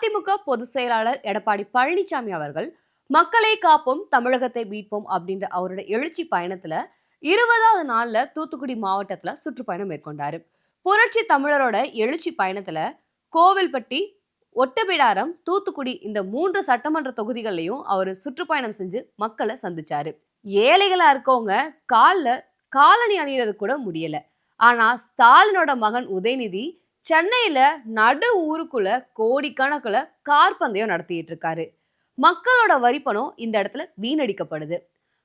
அதிமுக பொதுச் செயலாளர் எடப்பாடி பழனிசாமி அவர்கள் மக்களை காப்போம் தமிழகத்தை மீட்போம் அப்படின்ற அவரோட எழுச்சி பயணத்துல இருபதாவது நாள்ல தூத்துக்குடி மாவட்டத்துல சுற்றுப்பயணம் மேற்கொண்டாரு. புரட்சி தமிழரோட எழுச்சி பயணத்துல கோவில்பட்டி ஒட்டபிடாரம் தூத்துக்குடி இந்த மூன்று சட்டமன்ற தொகுதிகள்லையும் அவர் சுற்றுப்பயணம் செஞ்சு மக்களை சந்திச்சாரு. ஏழைகளா இருக்கவங்க காலில் காலணி அணியறது கூட முடியல. ஆனா ஸ்டாலினோட மகன் உதயநிதி சென்னையில நடு ஊருக்குள்ள கோடிக்கணக்குல கார் பந்தயம் நடத்திட்டு இருக்காரு மக்களோட வரிப்பணம் இந்த இடத்துல வீணடிக்கப்படுது.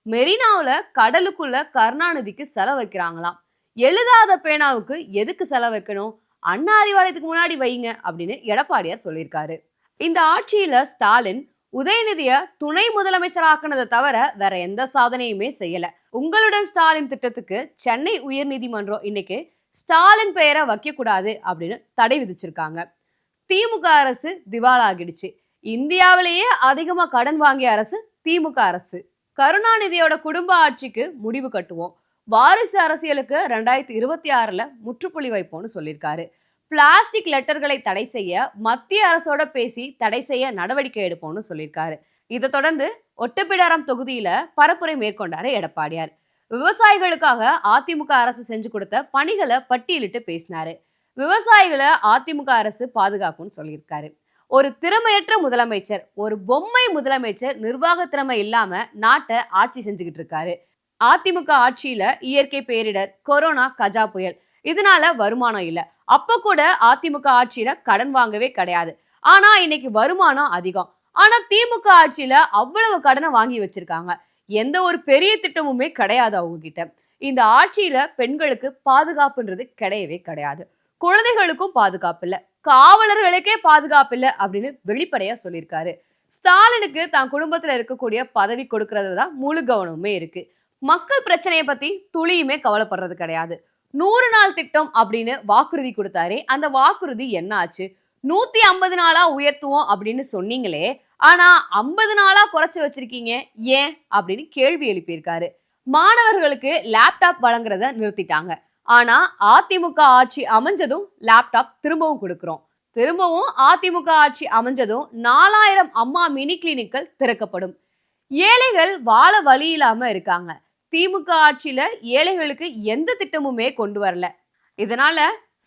மெரினாவுல கடலுக்குள்ள கருணாநிதிக்கு செலவைக்கிறாங்களாம் எழுதாத பேனாவுக்கு எதுக்கு செலவைக்கணும் அண்ணா அறிவாலயத்துக்கு முன்னாடி வைங்க அப்படின்னு எடப்பாடியார் சொல்லியிருக்காரு. இந்த ஆட்சியில ஸ்டாலின் உதயநிதிய துணை முதலமைச்சராக்குனதை தவிர வேற எந்த சாதனையுமே செய்யல. உங்களுடன் ஸ்டாலின் திட்டத்துக்கு சென்னை உயர்நீதிமன்றம் இன்னைக்கு ஸ்டாலின் பெயரை வைக்கக்கூடாது அப்படின்னு தடை விதிச்சிருக்காங்க. திமுக அரசு திவாலாகிடுச்சு. இந்தியாவிலேயே அதிகமாக கடன் வாங்கிய அரசு திமுக அரசு. கருணாநிதியோட குடும்ப ஆட்சிக்கு முடிவு கட்டுவோம். வாரிசு அரசியலுக்கு ரெண்டாயிரத்தி இருபத்தி ஆறில் முற்றுப்புள்ளி வைப்போம்னு சொல்லியிருக்காரு. பிளாஸ்டிக் லெட்டர்களை தடை செய்ய மத்திய அரசோட பேசி தடை செய்ய நடவடிக்கை எடுப்போம்னு சொல்லியிருக்காரு. இதை தொடர்ந்து ஒட்டப்பிடாரம் தொகுதியில பரப்புரை மேற்கொண்டாரு எடப்பாடியார். விவசாயிகளுக்காக அதிமுக அரசு செஞ்சு கொடுத்த பணிகளை பட்டியலிட்டு பேசினாரு. விவசாயிகளை அதிமுக அரசு பாதுகாக்கும்னு சொல்லியிருக்காரு. ஒரு திறமையற்ற முதலமைச்சர் ஒரு பொம்மை முதலமைச்சர் நிர்வாக திறமை இல்லாம நாட்டை ஆட்சி செஞ்சுக்கிட்டு இருக்காரு. அதிமுக ஆட்சியில இயற்கை பேரிடர் கொரோனா கஜா புயல் இதனால வருமானம் இல்லை. அப்ப கூட அதிமுக ஆட்சியில கடன் வாங்கவே கிடையாது. ஆனா இன்னைக்கு வருமானம் அதிகம். ஆனா திமுக ஆட்சியில அவ்வளவு கடனை வாங்கி வச்சிருக்காங்க. எந்த ஒரு பெரிய திட்டமுமே கிடையாது அவங்க கிட்ட இந்த ஆட்சியில பெண்களுக்கு பாதுகாப்புன்றது கிடையவே கிடையாது. குழந்தைகளுக்கும் பாதுகாப்பு இல்லை. காவலர்களுக்கே பாதுகாப்பு இல்லை அப்படின்னு வெளிப்படையா சொல்லியிருக்காரு. ஸ்டாலினுக்கு தான் குடும்பத்துல இருக்கக்கூடிய பதவி கொடுக்கறதுல தான் முழு கவனமுமே இருக்கு. மக்கள் பிரச்சனையை பத்தி துளியுமே கவலைப்படுறது கிடையாது. நூறு நாள் திட்டம் அப்படின்னு வாக்குறுதி கொடுத்தாரு அந்த வாக்குறுதி என்ன ஆச்சு நூத்தி ஐம்பது நாளா உயர்த்துவோம் அப்படின்னு சொன்னீங்களே ஆனா ஐம்பது நாளா குறைச்சி வச்சிருக்கீங்க. ஏன்? அப்படின்னு கேள்வி எழுப்பியிருக்காரு. மாணவர்களுக்கு லேப்டாப் வழங்குறத நிறுத்திட்டாங்க. ஆனா அதிமுக ஆட்சி அமைஞ்சதும் லேப்டாப் திரும்பவும் கொடுக்குறோம். திரும்பவும் அதிமுக ஆட்சி அமைஞ்சதும் நாலாயிரம் அம்மா மினி கிளினிக்கள் திறக்கப்படும். ஏழைகள் வாழ வழி இல்லாம இருக்காங்க. திமுக ஆட்சியில ஏழைகளுக்கு எந்த திட்டமுமே கொண்டு வரல. இதனால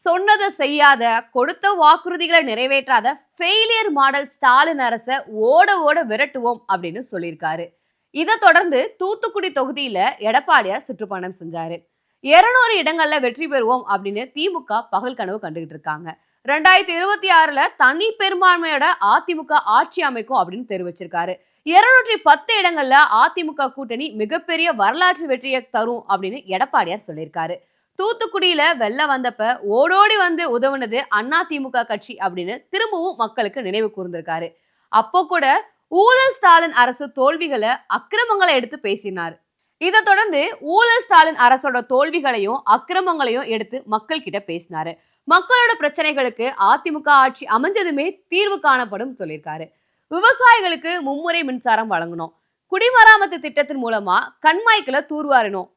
சொன்னதை செய்யாத கொடுத்த வாக்குறுதிகளை நிறைவேற்றாத ஃபெயிலியர் மாடல் ஸ்டாலின் அரச ஓட ஓட விரட்டுவோம் அப்படின்னு சொல்லியிருக்காரு. இதை தொடர்ந்து தூத்துக்குடி தொகுதியில எடப்பாடியார் சுற்றுப்பயணம் செஞ்சாரு. இருநூறு இடங்கள்ல வெற்றி பெறுவோம் அப்படின்னு திமுக பகல் கனவு கண்டுகிட்டு இருக்காங்க. ரெண்டாயிரத்தி இருபத்தி ஆறுல தனி பெரும்பான்மையோட அதிமுக ஆட்சி அமைக்கும் அப்படின்னு தெரிவிச்சிருக்காரு. இருநூற்றி பத்து இடங்கள்ல அதிமுக கூட்டணி மிகப்பெரிய வரலாற்று வெற்றியை தரும் அப்படின்னு எடப்பாடியார் சொல்லியிருக்காரு. தூத்துக்குடியில வெள்ளம் வந்தப்ப ஓடோடி வந்து உதவுனது அண்ணா திமுக கட்சி அப்படின்னு திரும்பவும் மக்களுக்கு நினைவு கூர்ந்திருக்காரு. அப்போ கூட ஊழல் ஸ்டாலின் அரசு தோல்விகளை அக்கிரமங்களை எடுத்து பேசினார். இதை தொடர்ந்து ஊழல் ஸ்டாலின் அரசோட தோல்விகளையும் அக்கிரமங்களையும் எடுத்து மக்கள் கிட்ட பேசினாரு. மக்களோட பிரச்சனைகளுக்கு அதிமுக ஆட்சி அமைஞ்சதுமே தீர்வு காணப்படும் சொல்லியிருக்காரு. விவசாயிகளுக்கு மும்முறை மின்சாரம் வழங்கணும். குடிமராமத்து திட்டத்தின் மூலமா கண்மாய்க்கில் தூர்வாரினோம்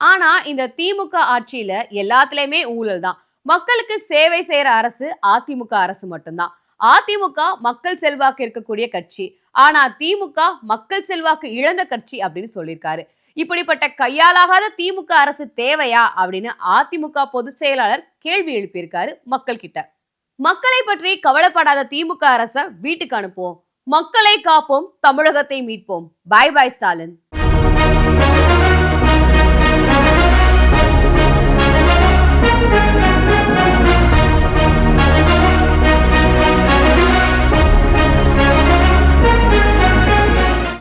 ஆனா இந்த திமுக ஆட்சியில எல்லாத்துலயுமே ஊழல் தான். மக்களுக்கு சேவை செய்யற அரசு அதிமுக அரசு மட்டும்தான். அதிமுக மக்கள் செல்வாக்கு இருக்கக்கூடிய கட்சி. ஆனா திமுக மக்கள் செல்வாக்கு இழந்த கட்சி அப்படின்னு சொல்லியிருக்காரு. இப்படிப்பட்ட கையாலாகாத திமுக அரசு தேவையா அப்படின்னு அதிமுக பொதுச் செயலாளர் கேள்வி எழுப்பியிருக்காரு மக்கள் கிட்ட மக்களை பற்றி கவலைப்படாத திமுக அரச வீட்டுக்கு அனுப்புவோம். மக்களை காப்போம் தமிழகத்தை மீட்போம். பாய் பாய் ஸ்டாலின்.